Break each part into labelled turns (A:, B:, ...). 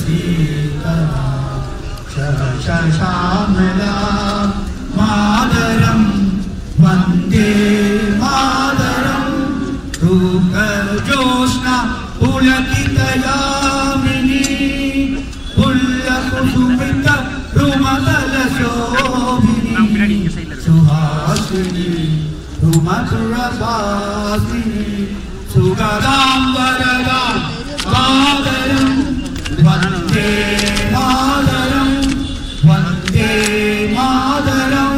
A: सीता शशामला मादरं वंदे मादरं रूपज्योत्स्ना पुलकितयामिनी पुल्लकुसुमितरुमलशोभिनी सुहासिनी रुमधुरवासिनी सुगदां वरदां मादरम् വന്ദേ മാതരം വന്ദേ മാതരം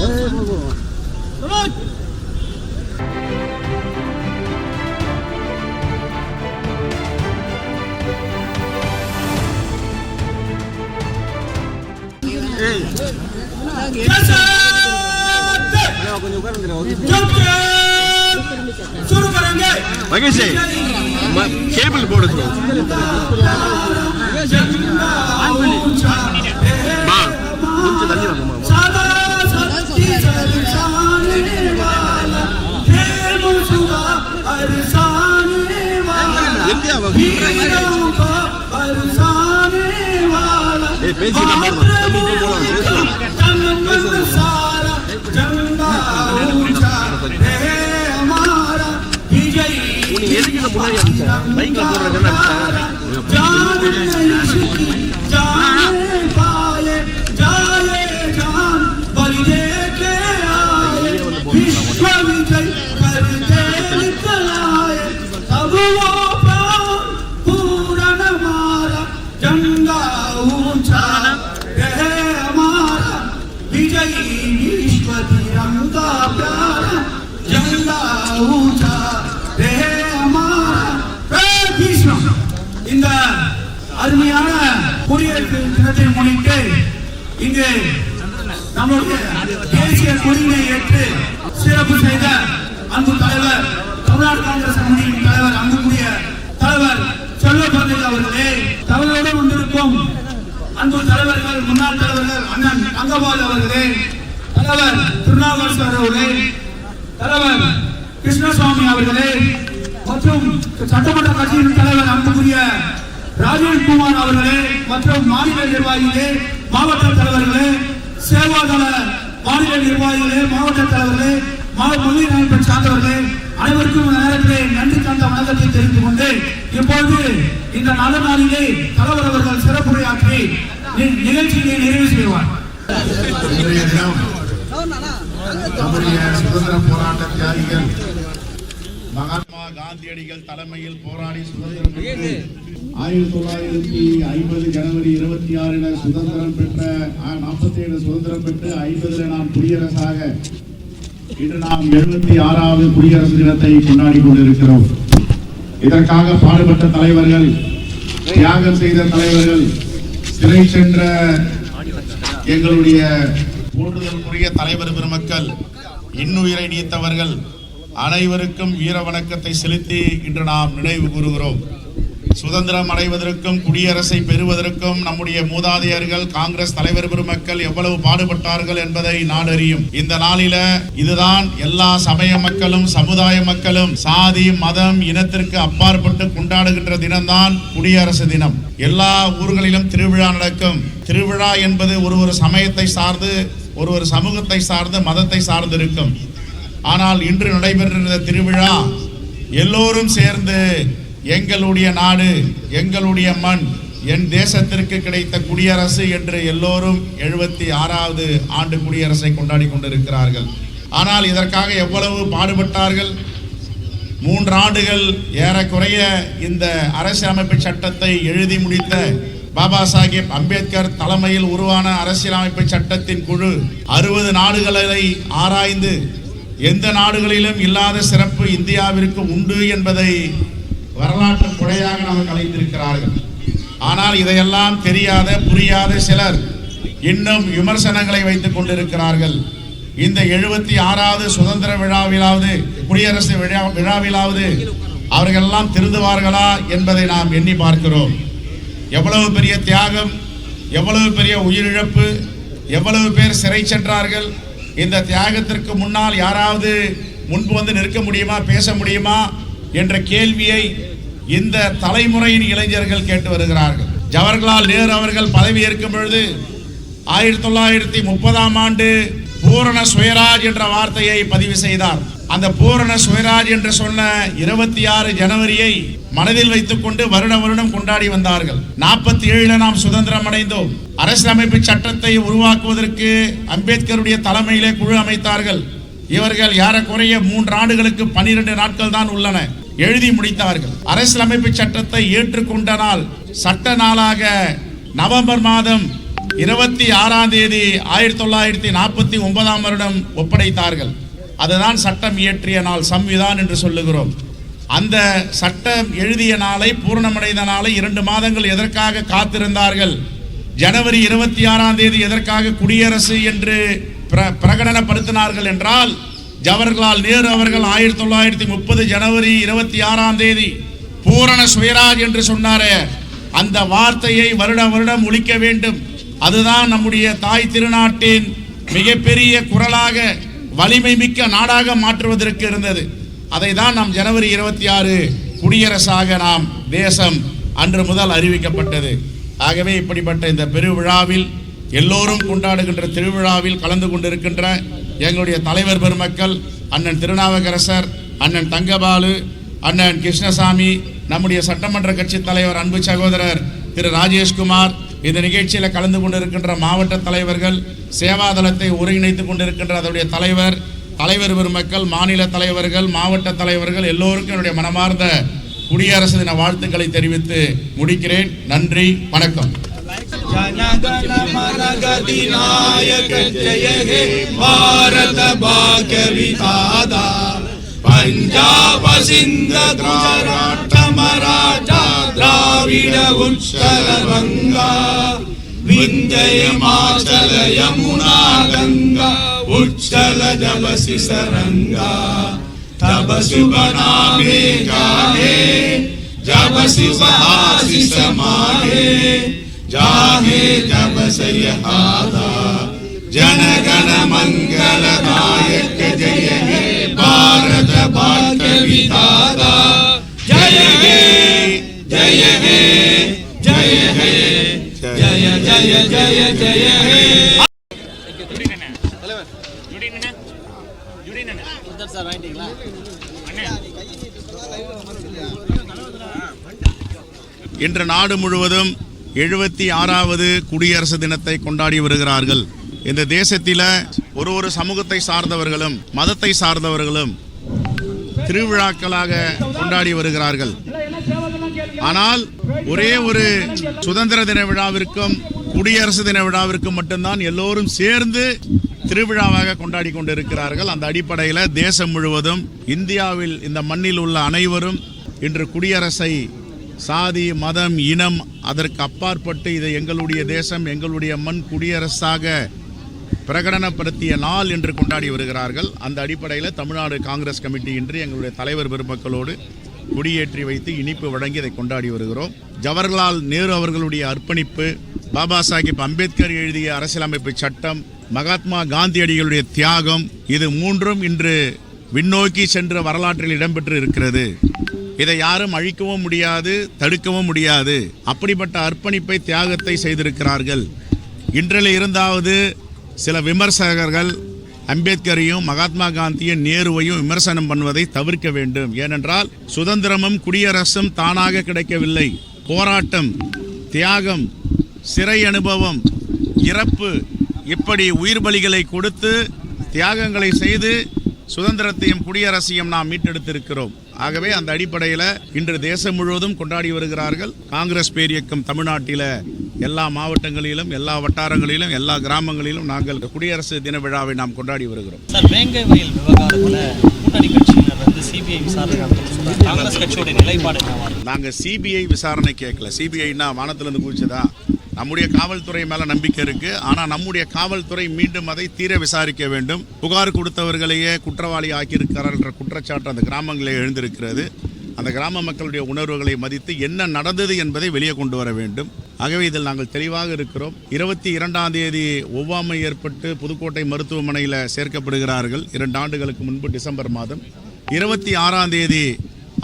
A: Hey,
B: மகேஷ் கேபிள் போட கொஞ்சம் தள்ளி வாங்கம்மா
A: पुन्हा घ्या तुमचा बाईक लागून रचना குடியரசு தினத்தை முன்னிட்டு இங்கு நம்முடைய தேசிய கொடியை ஏற்று சிறப்பு செய்த அன்பு தலைவர் தமிழ்நாடு காங்கிரஸ் கமிட்டியின் தலைவர் அன்புக்குரிய தலைவர் செல்வ பந்தேஜ் அவர்களே தமிழோடு வந்திருக்கும் அன்பு தலைவர்கள் முன்னாள் தலைவர்கள் அண்ணன் தங்கபால் அவர்களே தலைவர் திருநாவுக்கரசர் அவர்களே தலைவர் கிருஷ்ணசுவாமி அவர்களே மற்றும் சட்டமன்ற கட்சியின் தலைவர் அன்புக்குரிய ராஜேஷ்குமார் அவர்களே மற்றும் மாநில நிர்வாகிகளே மாவட்ட தலைவர்களே சேவாதள மாநில நிர்வாகிகளே மாவட்ட தலைவர்களே மாவட்ட அமைப்பை சார்ந்தவர்களே அனைவருக்கும் இந்த நேரத்திலே நன்றி கண்ட வணக்கத்தை தெரிந்து கொண்டு இப்பொழுது இந்த நல்ல நாளிலே தலைவர் அவர்கள் சிறப்புரையாற்றி நிகழ்ச்சியை நிறைவு செய்வார்.
C: நம்முடைய சுதந்திர போராட்ட தியாகிகள் மகாத்மா காந்தியடிகள் தலைமையில் போராடி சுதந்திரம் பெற்று ஆயிரத்தி தொள்ளாயிரத்தி ஐம்பது ஜனவரி இருபத்தி ஆறில் சுதந்திரம் பெற்ற நாற்பத்தி ஏழு சுதந்திரம் பெற்று ஐம்பதுல நாம் குடியரசாக இன்று நாம் எழுபத்தி ஆறாவது குடியரசு தினத்தை கொண்டாடி கொண்டிருக்கிறோம். இதற்காக பாடுபட்ட தலைவர்கள் தியாகம் செய்த தலைவர்கள் சிறை சென்ற எங்களுடைய போற்றுதலுக்குரிய தலைவர் பெருமக்கள் இன்னுயிரை நீத்தவர்கள் அனைவருக்கும் வீர வணக்கத்தை செலுத்தி இன்று நாம் நினைவு கூறுகிறோம். சுதந்திரம் அடைவதற்கும் குடியரசை பெறுவதற்கும் நம்முடைய மூதாதையர்கள் காங்கிரஸ் தலைவர் பெருமக்கள் எவ்வளவு பாடுபட்டார்கள் என்பதை நான் அறியும். இந்த நாளில இதுதான் எல்லா சமய மக்களும் சமுதாய மக்களும் சாதி மதம் இனத்திற்கு அப்பாற்பட்டு கொண்டாடுகின்ற தினம்தான் குடியரசு தினம். எல்லா ஊர்களிலும் திருவிழா நடக்கும். திருவிழா என்பது ஒரு ஒரு சமயத்தை சார்ந்து ஒரு ஒரு சமூகத்தை சார்ந்து மதத்தை சார்ந்து இருக்கும். ஆனால் இன்று நடைபெறுகிற திருவிழா எல்லோரும் சேர்ந்து எங்களுடைய நாடு எங்களுடைய மண் என் தேசத்திற்கு கிடைத்த குடியரசு என்று எல்லோரும் எழுபத்தி ஆறாவது ஆண்டு குடியரசை கொண்டாடி கொண்டிருக்கிறார்கள். ஆனால் இதற்காக எவ்வளவு பாடுபட்டார்கள்? மூன்று ஆண்டுகள் ஏறக்குறைய இந்த அரசியலமைப்பு சட்டத்தை எழுதி முடித்த பாபா சாஹேப் அம்பேத்கர் தலைமையில் உருவான அரசியலமைப்பு சட்டத்தின் குழு அறுபது நாடுகளை ஆராய்ந்து எந்த நாடுகளிலும் இல்லாத சிறப்பு இந்தியாவிற்கு உண்டு என்பதை வரலாற்று குறையாக நமக்கு அழைத்திருக்கிறார்கள் ஆனால் இதையெல்லாம் தெரியாத புரியாத சிலர் இன்னும் விமர்சனங்களை வைத்துக் கொண்டிருக்கிறார்கள். இந்த எழுபத்தி ஆறாவது சுதந்திர விழாவிலாவது குடியரசு விழா விழாவிலாவது அவர்கள் எல்லாம் திருந்துவார்களா என்பதை நாம் எண்ணி பார்க்கிறோம். எவ்வளவு பெரிய தியாகம் எவ்வளவு பெரிய உயிரிழப்பு எவ்வளவு பேர் சிறை சென்றார்கள் இந்த தியாகத்திற்கு முன்னால் யாராவது முன்பு வந்து நிற்க முடியுமா பேச முடியுமா என்ற கேள்வியை இந்த தலைமுறையின் இளைஞர்கள் கேட்டு வருகிறார்கள். ஜவஹர்லால் நேரு அவர்கள் பதவி ஏற்கும் பொழுது ஆயிரத்தி தொள்ளாயிரத்தி முப்பதாம் ஆண்டு பூரண சுயராஜ் என்ற வார்த்தையை பதிவு செய்தார். அந்த பூரண சுயராஜ் என்று சொன்ன இருபத்தி ஆறு ஜனவரியை மனதில் வைத்துக்கொண்டு வருட வருடம் கொண்டாடி வந்தார்கள். நாற்பத்தி ஏழுல நாம் சுதந்திரம் அடைந்தோம். அரசியலமைப்பு சட்டத்தை உருவாக்குவதற்கு அம்பேத்கருடைய தலைமையிலே குழு அமைத்தார்கள். இவர்கள் ஏறக்குறைய மூன்று ஆண்டுகளுக்கு பனிரெண்டு நாட்கள் தான் உள்ளன. எழுதி முடித்தார்கள். அரசியலமைப்பு சட்டத்தை ஏற்றுக்கொண்ட நாள் சட்ட நாளாக நவம்பர் மாதம் இருபத்தி ஆறாம் தேதி ஆயிரத்தி தொள்ளாயிரத்தி நாற்பத்தி ஒன்பதாம் வருடம் ஒப்படைத்தார்கள். அதுதான் சட்டம் இயற்றிய நாள் சம்விதான் என்று சொல்லுகிறோம். அந்த சட்டம் எழுதிய நாளை பூரணமடைந்த நாளை இரண்டு மாதங்கள் எதற்காக காத்திருந்தார்கள்? ஜனவரி இருபத்தி ஆறாம் தேதி எதற்காக குடியரசு என்று பிரகடனப்படுத்தினார்கள் என்றால் ஜவஹர்லால் நேரு அவர்கள் ஆயிரத்தி தொள்ளாயிரத்தி முப்பது ஜனவரி இருபத்தி ஆறாம் தேதி பூரண சுயராஜ் என்று சொன்னாரே. அந்த வார்த்தையை வருட வருடம் ஒழிக்க வேண்டும். அதுதான் நம்முடைய தாய் திருநாட்டின் மிகப்பெரிய குரலாக வலிமை மிக்க நாடாக மாற்றுவதற்கு இருந்தது. அதை தான் நாம் ஜனவரி இருபத்தி ஆறு குடியரசாக நாம் தேசம் அன்று முதல் அறிவிக்கப்பட்டது. ஆகவே இப்படிப்பட்ட இந்த பெருவிழாவில் எல்லோரும் கொண்டாடுகின்ற திருவிழாவில் கலந்து கொண்டிருக்கின்ற எங்களுடைய தலைவர் பெருமக்கள் அண்ணன் திருநாவுக்கரசர் அண்ணன் தங்கபாலு அண்ணன் கிருஷ்ணசாமி நம்முடைய சட்டமன்ற கட்சி தலைவர் அன்பு சகோதரர் திரு ராஜேஷ்குமார் இந்த நிகழ்ச்சியில் கலந்து கொண்டிருக்கின்ற மாவட்ட தலைவர்கள் சேவாதளத்தை ஒருங்கிணைத்துக் கொண்டிருக்கின்ற அதனுடைய தலைவர் தலைவர் பெருமக்கள் மாநில தலைவர்கள் மாவட்ட தலைவர்கள் எல்லோருக்கும் என்னுடைய மனமார்ந்த குடியரசு தின வாழ்த்துக்களை தெரிவித்து முடிக்கிறேன். நன்றி வணக்கம்.
A: கனகன மரகதி நாயக ஜெய ஹே பாரத பாக விதாதா பஞ்சாப சிந்த குஜராட்ட மராட்டா திராவிட உச்சர கங்கா. விந்தய மாச்சல யமுனா கங்கா உச்சல ஜபசி சரங்கா. तब शुभ नामे गाहे माहे जाहे जब सयहादा जन गण मंगल नायक जय हे भारत भाग्य विधाता जय हे जय हे जय हे जय जय जय जय हे
C: இன்று நாடு முழுவதும் எழுபத்தி ஆறாவது குடியரசு தினத்தை கொண்டாடி வருகிறார்கள். இந்த தேசத்தில் ஒரு ஒரு சமூகத்தை சார்ந்தவர்களும் மதத்தை சார்ந்தவர்களும் திருவிழாக்களாக கொண்டாடி வருகிறார்கள். ஆனால் ஒரே ஒரு சுதந்திர தின விழாவிற்கும் குடியரசு தின விழாவிற்கும் மட்டும்தான் எல்லோரும் சேர்ந்து திருவிழாவாக கொண்டாடி கொண்டிருக்கிறார்கள். அந்த அடிப்படையில் தேசம் முழுவதும் இந்தியாவில் இந்த மண்ணில் உள்ள அனைவரும் இன்று குடியரசை சாதி மதம் இனம் அதற்கு அப்பாற்பட்டு இதை எங்களுடைய தேசம் எங்களுடைய மண் குடியரசாக பிரகடனப்படுத்திய நாள் என்று கொண்டாடி வருகிறார்கள். அந்த அடிப்படையில் தமிழ்நாடு காங்கிரஸ் கமிட்டி இன்று எங்களுடைய தலைவர் பெருமக்களோடு கொடியேற்றி வைத்து இனிப்பு வழங்கி இதை கொண்டாடி வருகிறோம். ஜவஹர்லால் நேரு அவர்களுடைய அர்ப்பணிப்பு பாபா சாஹிப் அம்பேத்கர் எழுதிய அரசியலமைப்பு சட்டம் மகாத்மா காந்தியடிகளுடைய தியாகம் இது மூன்றும் இன்று விண்ணோக்கி சென்ற வரலாற்றில் இடம்பெற்று இருக்கிறது. இதை யாரும் அழிக்கவும் முடியாது தடுக்கவும் முடியாது. அப்படிப்பட்ட அர்ப்பணிப்பை தியாகத்தை செய்திருக்கிறார்கள். இன்றில் இருந்தாவது சில விமர்சகர்கள் அம்பேத்கரையும் மகாத்மா காந்தியும் நேருவையும் விமர்சனம் பண்ணுவதை தவிர்க்க வேண்டும். ஏனென்றால் சுதந்திரமும் குடியரசும் தானாக கிடைக்கவில்லை. போராட்டம் தியாகம் சிறை அனுபவம் இறப்பு இப்படி உயிர் பலிகளை கொடுத்து தியாகங்களை செய்து சுதந்திரத்தையும் குடியரசையும் நாம் மீட்டெடுத்திருக்கிறோம். ஆகவே அந்த அடிப்படையில் இன்று தேசம் முழுவதும் கொண்டாடி வருகிறார்கள். காங்கிரஸ் பேரியக்கம் தமிழ்நாட்டில எல்லா மாவட்டங்களிலும் எல்லா வட்டாரங்களிலும் எல்லா கிராமங்களிலும் நாங்கள் குடியரசு தின விழாவை நாம் கொண்டாடி வருகிறோம்.
D: சார் வேங்கை வயல் விவகாரத்துல கூட்டணி கட்சியினர் வந்து சிபிஐ விசாரணை காங்கிரஸ் கட்சியோட நிலைப்பாடு?
C: நாங்கள் சிபிஐ விசாரணை கேட்கல. சிபிஐனா வானத்திலிருந்து குதிச்சதா? நம்முடைய காவல்துறை மேல நம்பிக்கை இருக்கு. ஆனா நம்முடைய காவல்துறை மீண்டும் அதை தீர விசாரிக்க வேண்டும். புகார் கொடுத்தவர்களையே குற்றவாளி ஆக்கியிருக்கிறார்கள் என்ற குற்றச்சாட்டு அந்த கிராமங்களில் எழுந்திருக்கிறது. அந்த கிராம மக்களுடைய உணர்வுகளை மதித்து என்ன நடந்தது என்பதை வெளியே கொண்டு வர வேண்டும். ஆகவே இதில் நாங்கள் தெளிவாக இருக்கிறோம். இருபத்தி இரண்டாம் தேதி ஒவ்வாமை ஏற்பட்டு புதுக்கோட்டை மருத்துவமனையில் சேர்க்கப்படுகிறார்கள். இரண்டு ஆண்டுகளுக்கு முன்பு டிசம்பர் மாதம். இருபத்தி ஆறாம் தேதி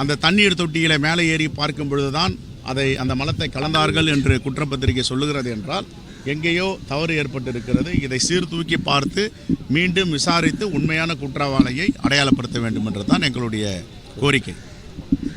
C: அந்த தண்ணீர் தொட்டியில் மேலே ஏறி பார்க்கும் பொழுதுதான் அதை அந்த மலத்தை கலந்தார்கள் என்று குற்றப்பத்திரிகை சொல்லுகிறது என்றால் எங்கேயோ தவறு ஏற்பட்டிருக்கிறது. இதை சீர்தூக்கி பார்த்து மீண்டும் விசாரித்து உண்மையான குற்றவாளியை அடையாளப்படுத்த வேண்டும் என்று தான் எங்களுடைய கோரிக்கை.